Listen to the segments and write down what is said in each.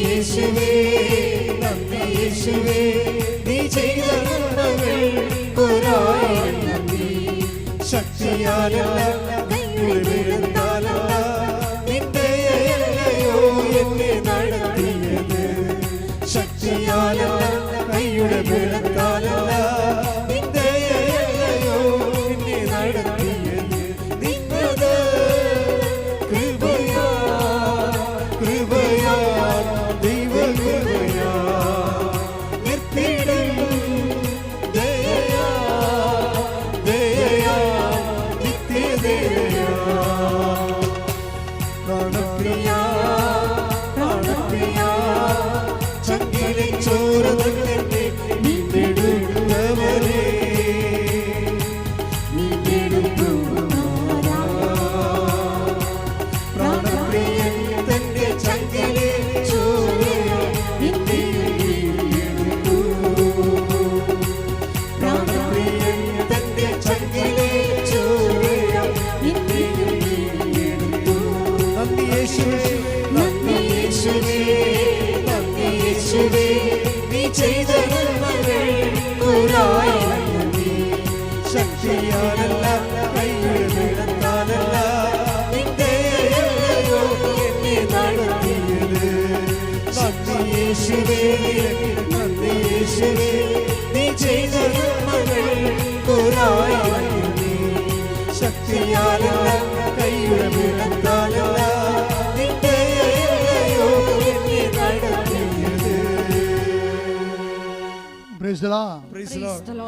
യേശുവേ, യേശുവേ, യേശുവേ, നീ. ശക്തിയാലല്ല ശക്തിയാലല്ല കൈയുടെ ബലത്താലല്ല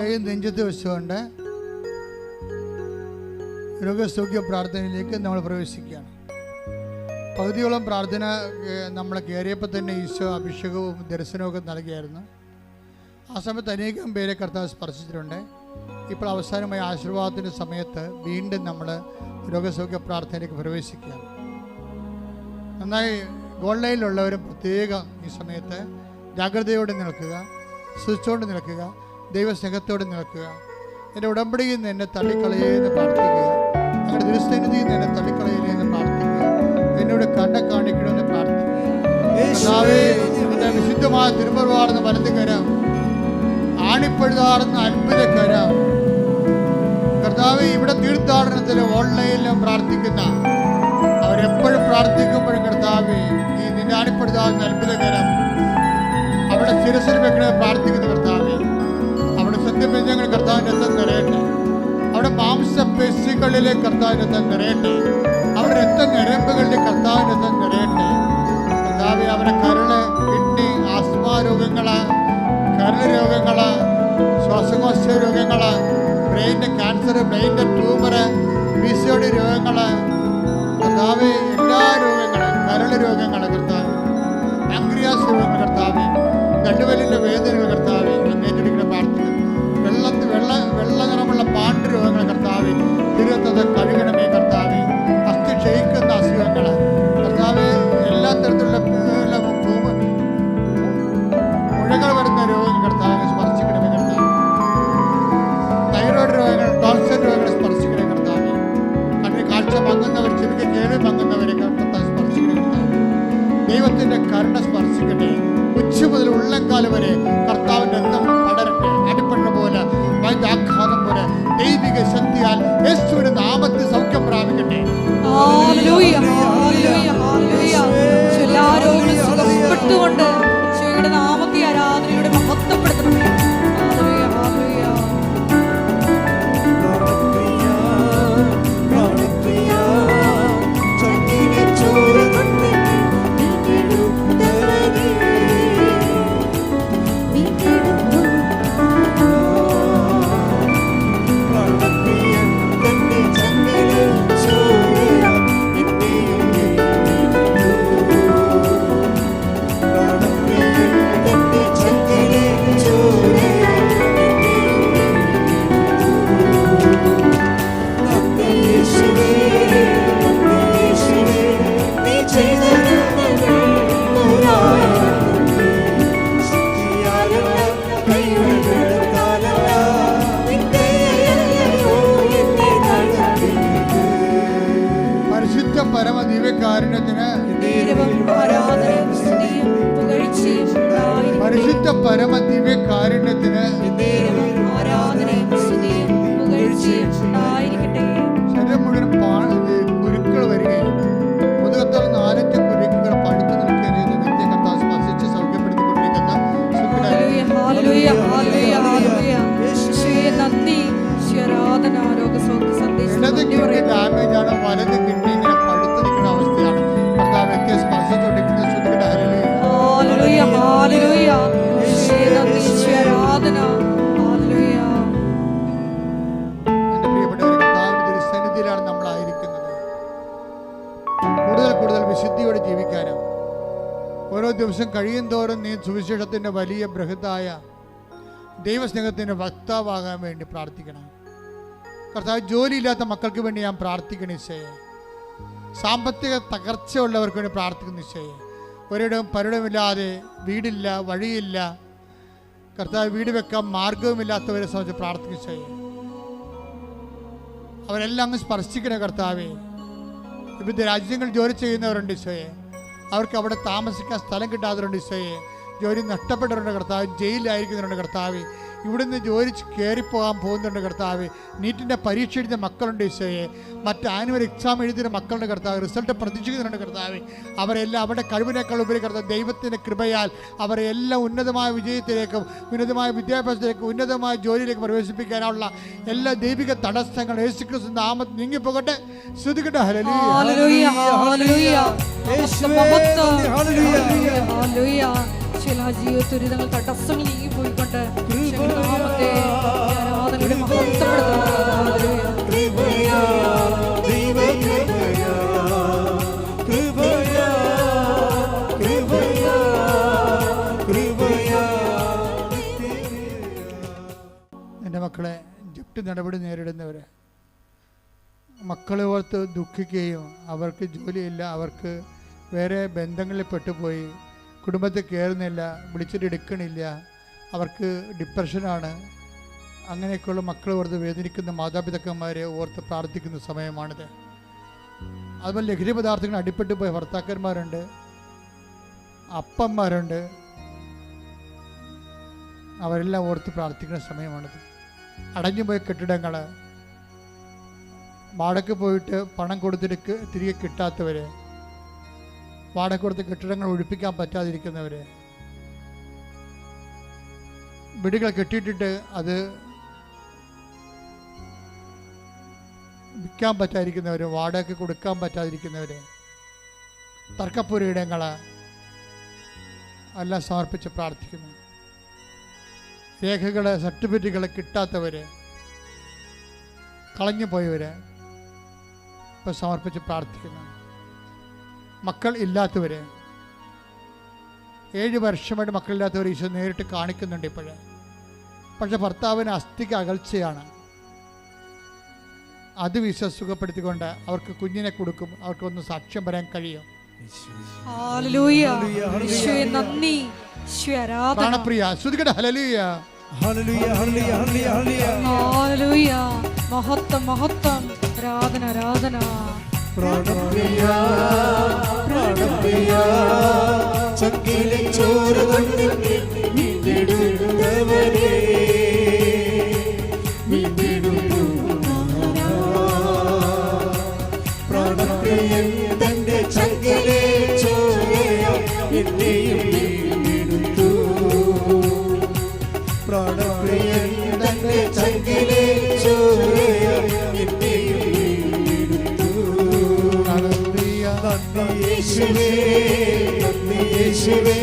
കൈ നെഞ്ചത്ത് വെച്ചുകൊണ്ട് രോഗസൗഖ്യ പ്രാർത്ഥനയിലേക്ക് നമ്മൾ പ്രവേശിക്കുകയാണ്. പകുതിയോളം പ്രാർത്ഥന നമ്മൾ കയറിയപ്പോൾ തന്നെ ഈശോ അഭിഷേകവും ദർശനവും നൽകിയായിരുന്നു. ആ സമയത്ത് അനേകം പേരെ കർത്താവ് സ്പർശിച്ചിട്ടുണ്ട്. ഇപ്പോൾ അവസാനമായി ആശീർവാദത്തിന്റെ സമയത്ത് വീണ്ടും നമ്മൾ രോഗസൗഖ്യ പ്രാർത്ഥനയിലേക്ക് പ്രവേശിക്കുകയാണ്. നന്നായി ഗോൾഡൈനിലുള്ളവരും പ്രത്യേകം ഈ സമയത്ത് ജാഗ്രതയോടെ നിൽക്കുക. സൂക്ഷിച്ചുകൊണ്ട് നിൽക്കുക ദൈവസ്നേഹത്തോടെ നിൽക്കുക. എന്റെ ഉടമ്പടിയിൽ നിന്ന് എന്നെ തള്ളിക്കളയെന്ന് പ്രാർത്ഥിക്കുക. ഞങ്ങളുടെ ദുരുസ്ഥനിധിയിൽ നിന്ന് എന്നെ തള്ളിക്കളയില്ലെന്ന് പ്രാർത്ഥിക്കുക. എന്നോട് കണ്ട കാണിക്കണമെന്ന് പ്രാർത്ഥിക്കുക. വിശുദ്ധമായ തിരുമറുവാർന്ന വലത് കരം. ആണിപ്പഴുതാർന്ന അത്ഭുത കരം. കർത്താവ് ഇവിടെ തീർത്ഥാടനത്തിൽ ഓൺലൈനിലും പ്രാർത്ഥിക്കുന്ന അവരെപ്പോഴും പ്രാർത്ഥിക്കുമ്പോഴും കർത്താവ് ഈ നിന്റെ ആണിപ്പെടുത്താവുന്ന അത്ഭുതകരം അവിടെ ശിരസിൽ വെക്കണേ പ്രാർത്ഥിക്കുന്ന കർത്താവ് അവിടെ സത്യബന്ധങ്ങൾ കർത്താവിന്റെ രക്തം നിറയട്ടെ അവിടെ മാംസപേശികളിലെ കർത്താവിന്റെ രക്തം നിറയട്ടെ അവരുടെ രക്ത ഞരമ്പുകളിലെ കർത്താവിന്റെ രക്തം നിറയട്ടെ കർത്താവ് അവരെ കരൾ കിഡ്നി ആസ്മാ രോഗങ്ങൾ കരൾ രോഗങ്ങൾ ശ്വാസകോശ രോഗങ്ങൾ ബ്രെയിന്റെ ക്യാൻസർ ബ്രെയിന്റെ ട്യൂമറ് പി സി രോഗങ്ങൾ. കർത്താവ് എല്ലാ രോഗങ്ങളും കരൾ രോഗങ്ങൾ നടുവലിൻ്റെ ദിവസം കഴിയും തോറും നീ സുവിശേഷത്തിന്റെ വലിയ ബൃഹത്തായ ദൈവസ്നേഹത്തിന്റെ വക്താവാകാൻ വേണ്ടി പ്രാർത്ഥിക്കണം. കർത്താവ് ജോലിയില്ലാത്ത മക്കൾക്ക് വേണ്ടി ഞാൻ പ്രാർത്ഥിക്കണം നിശ്ചയ സാമ്പത്തിക തകർച്ചയുള്ളവർക്ക് വേണ്ടി പ്രാർത്ഥിക്കുന്ന നിശ്ചയ ഒരിടവും പരിടമില്ലാതെ വീടില്ല വഴിയില്ല. കർത്താവ് വീട് വെക്കാൻ മാർഗവുമില്ലാത്തവരെ സംബന്ധിച്ച് പ്രാർത്ഥിക്കുന്ന നിശ്ചയ അവരെല്ലാം അങ്ങ് സ്പർശിക്കണേ കർത്താവേ. വിവിധ രാജ്യങ്ങളിൽ ജോലി ചെയ്യുന്നവരുണ്ട് ഈശോയെ. അവർക്ക് അവിടെ താമസിക്കാൻ സ്ഥലം കിട്ടാത്തവരുണ്ട് ഈശോയെ. ജോലി നഷ്ടപ്പെട്ടവരുണ്ട് കർത്താവ് ജയിലിലായിരിക്കുന്നവരുണ്ട് കർത്താവ്. ഇവിടുന്ന് ജോലി കയറിപ്പോകാൻ പോകുന്നുണ്ട് കർത്താവ്. നീറ്റിന്റെ പരീക്ഷ എഴുതിയ മക്കളുണ്ട് ഈശോയെ. മറ്റ് ആനുവൽ എക്സാം എഴുതിയ മക്കളുടെ കർത്താവ്. റിസൾട്ട് പ്രതീക്ഷിക്കുന്നുണ്ട് കർത്താവ്. അവരെല്ലാം അവരുടെ കഴിവിനേക്കാൾ ഉപരി കർത്താവ് ദൈവത്തിന്റെ കൃപയാൽ അവരെ എല്ലാം ഉന്നതമായ വിജയത്തിലേക്കും ഉന്നതമായ വിദ്യാഭ്യാസത്തിലേക്കും ഉന്നതമായ ജോലിയിലേക്ക് പ്രവേശിപ്പിക്കാനുള്ള എല്ലാ ദൈവിക തടസ്സങ്ങളും യേശുക്രിസ്തു നാമത്തിൽ നീങ്ങിപ്പോകട്ടെ. ശ്രുതികട്ടെ ഹല്ലേലൂയ. ജീവിതത്തിൽ ഞങ്ങൾ തടസ്സങ്ങൾ നീങ്ങി പോയിക്കൊണ്ട് നാമത്തെ ആരാധനയുടെ മഹത്വപ്പെടുത്തുന്നു. എന്റെ മക്കളെ ജപ്തി നടപടി നേരിടുന്നവരെ മക്കളെ ഓർത്ത് ദുഃഖിക്കുകയും അവർക്ക് ജോലിയില്ല അവർക്ക് വേറെ ബന്ധങ്ങളിൽ പെട്ടുപോയി കുടുംബത്തിൽ കയറുന്നില്ല വിളിച്ചിട്ട് എടുക്കണില്ല അവർക്ക് ഡിപ്രഷനാണ്. അങ്ങനെയൊക്കെയുള്ള മക്കളെ ഓർത്ത് വേദനിക്കുന്ന മാതാപിതാക്കന്മാരെ ഓർത്ത് പ്രാർത്ഥിക്കുന്ന സമയമാണിത്. അതുപോലെ ലഹരി പദാർത്ഥങ്ങൾ അടിപ്പെട്ട് പോയ ഭർത്താക്കന്മാരുണ്ട് അപ്പന്മാരുണ്ട്. അവരെല്ലാം ഓർത്ത് പ്രാർത്ഥിക്കുന്ന സമയമാണിത്. അടഞ്ഞുപോയ കെട്ടിടങ്ങൾ വാടക പോയിട്ട് പണം കൊടുത്തിട്ട് തിരികെ കിട്ടാത്തവർ വാടക കൊടുത്ത് കെട്ടിടങ്ങൾ ഒഴിപ്പിക്കാൻ പറ്റാതിരിക്കുന്നവർ വീടുകൾ കെട്ടിയിട്ടിട്ട് അത് വിൽക്കാൻ പറ്റാതിരിക്കുന്നവർ വാടക കൊടുക്കാൻ പറ്റാതിരിക്കുന്നവർ തർക്കപ്പുരയിടങ്ങൾ എല്ലാം സമർപ്പിച്ച് പ്രാർത്ഥിക്കുന്നു. രേഖകൾ സർട്ടിഫിക്കറ്റുകൾ കിട്ടാത്തവർ കളഞ്ഞു പോയവർ ഇപ്പോൾ സമർപ്പിച്ച് പ്രാർത്ഥിക്കുന്നു. മക്കൾ ഇല്ലാത്തവർ ഏഴ് വർഷമായിട്ട് മക്കളില്ലാത്തവർ ഈശോ നേരിട്ട് കാണിക്കുന്നുണ്ട് ഇപ്പോഴേ. പക്ഷെ ഭർത്താവിന് അസ്ഥിക്ക് അകൽച്ചയാണ്. അത് വിശ്വസുഖപ്പെടുത്തിക്കൊണ്ട് അവർക്ക് കുഞ്ഞിനെ കൊടുക്കും അവർക്ക് ഒന്ന് സാക്ഷ്യം പറയാൻ കഴിയും. പ്രാണപ്രിയ ശ്രുതികട hallelujah. Hallelujah hallelujah hallelujah hallelujah മഹത്വം മഹത്വം. ആരാധന ആരാധന. പ്രാണപ്രിയ പ്രാണപ്രിയ ചോര കൊണ്ട് യേശുവേ നന്ദി യേശുവേ.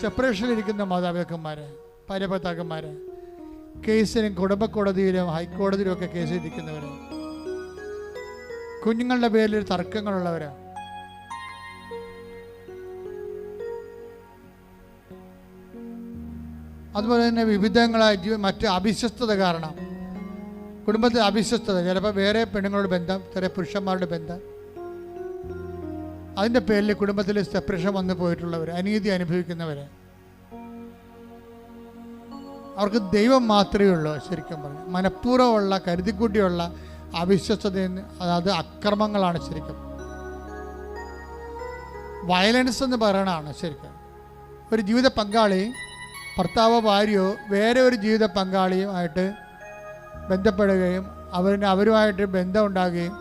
സെപ്പറേഷനിലിരിക്കുന്ന മാതാപിതാക്കന്മാര് ഭാര്യഭർത്താക്കന്മാര് കേസിലും കുടുംബ കോടതിയിലും ഹൈക്കോടതിയിലും ഒക്കെ കേസ് ഇരിക്കുന്നവർ കുഞ്ഞുങ്ങളുടെ പേരിൽ തർക്കങ്ങളുള്ളവർ അതുപോലെ തന്നെ വിവിധങ്ങളായ മറ്റ് അവിശ്വസ്തത കാരണം. കുടുംബത്തിൽ അവിശ്വസ്തത ചിലപ്പോൾ വേറെ പെണ്ണുങ്ങളുടെ ബന്ധം ചില പുരുഷന്മാരുടെ ബന്ധം. അതിന്റെ പേരിൽ കുടുംബത്തിൽ സെപ്പറേഷൻ വന്നു പോയിട്ടുള്ളവർ അനീതി അനുഭവിക്കുന്നവർ അവർക്ക് ദൈവം മാത്രമേ ഉള്ളൂ ശരിക്കും പറഞ്ഞു മനഃപൂർവമുള്ള കരുതിക്കൂട്ടിയുള്ള അവിശ്വസത അതായത് അക്രമങ്ങളാണ് ശരിക്കും. വയലൻസ് എന്ന് പറയണതാണ് ശരിക്കും. ഒരു ജീവിത പങ്കാളി ഭർത്താവോ ഭാര്യയോ വേറെ ഒരു ജീവിത പങ്കാളിയുമായിട്ട് ബന്ധപ്പെടുകയും അവരിന് അവരുമായിട്ട് ബന്ധം ഉണ്ടാകുകയും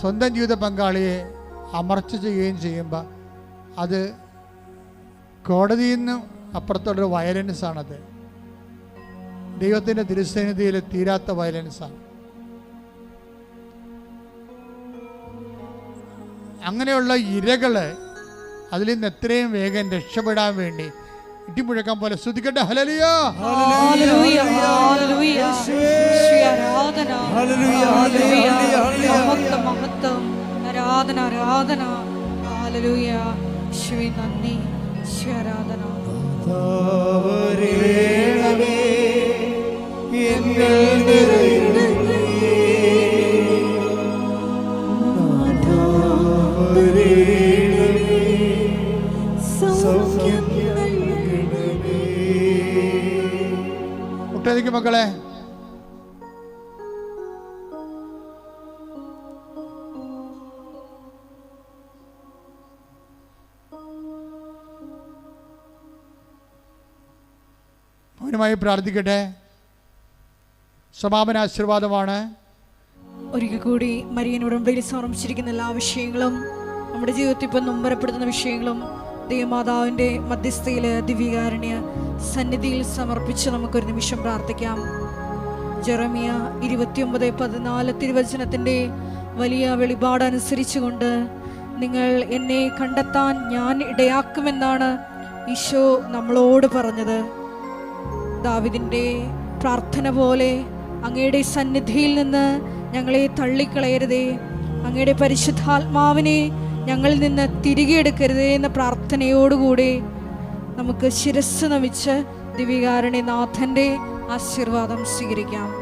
സ്വന്തം ജീവിത പങ്കാളിയെ അമർച്ച ചെയ്യുകയും ചെയ്യുമ്പോൾ അത് കോടതിയിൽ നിന്നും അപ്പുറത്തുള്ളൊരു വയലൻസ് ആണത്. ദൈവത്തിന്റെ തിരുസന്നിധിയിൽ തീരാത്ത വയലൻസാണ് അങ്ങനെയുള്ള ഇരകൾ അതിൽ നിന്ന് എത്രയും വേഗം രക്ഷപ്പെടാൻ വേണ്ടി ഇട്ടിമുഴക്കാൻ പോലെ ശ്രദ്ധിക്കട്ടെ. Hallelujah hallelujah. ഹല്ലേലൂയ. യേശുവേ ആരാധന. Hallelujah, hallelujah. Hallelujah, hallelujah. മഹത്വം മഹത്വം. ആരാധന ആരാധന. ഹല്ലേലൂയ. യേശുവേ നന്ദി. ശ്രീ ആരാധന. മുട്ടേക്ക് മക്കളെ. മൗനമായി പ്രാർത്ഥിക്കട്ടെ. സമാപന ആശീർവാദമാണ് ഒരിക്കൽ കൂടി മരിയൻ ഉടമ്പടിയിൽ സമർപ്പിച്ചിരിക്കുന്ന എല്ലാ വിഷയങ്ങളും നമ്മുടെ ജീവിതത്തിൽ ഇപ്പം നൊമ്പരപ്പെടുത്തുന്ന വിഷയങ്ങളും ദൈവമാതാവിന്റെ മധ്യസ്ഥയിൽ ദിവ്യകാരുണ്യ സന്നിധിയിൽ സമർപ്പിച്ച് നമുക്കൊരു നിമിഷം പ്രാർത്ഥിക്കാം. ജെറമിയ ഇരുപത്തിയൊമ്പത് പതിനാല് തിരുവചനത്തിന്റെ വലിയ വെളിപാടനുസരിച്ചുകൊണ്ട് നിങ്ങൾ എന്നെ കണ്ടെത്താൻ ഞാൻ ഇടയാക്കുമെന്നാണ് ഈശോ നമ്മളോട് പറഞ്ഞത്. ദാവിദിന്റെ പ്രാർത്ഥന പോലെ അങ്ങയുടെ സന്നിധിയിൽ നിന്ന് ഞങ്ങളെ തള്ളിക്കളയരുതേ. അങ്ങയുടെ പരിശുദ്ധാത്മാവിനെ ഞങ്ങളിൽ നിന്ന് തിരികെ എടുക്കരുതേ എന്ന പ്രാർത്ഥനയോടുകൂടി നമുക്ക് ശിരസ് നമിച്ച് ദിവികാരണി നാഥന്റെ ആശീർവാദം സ്വീകരിക്കാം.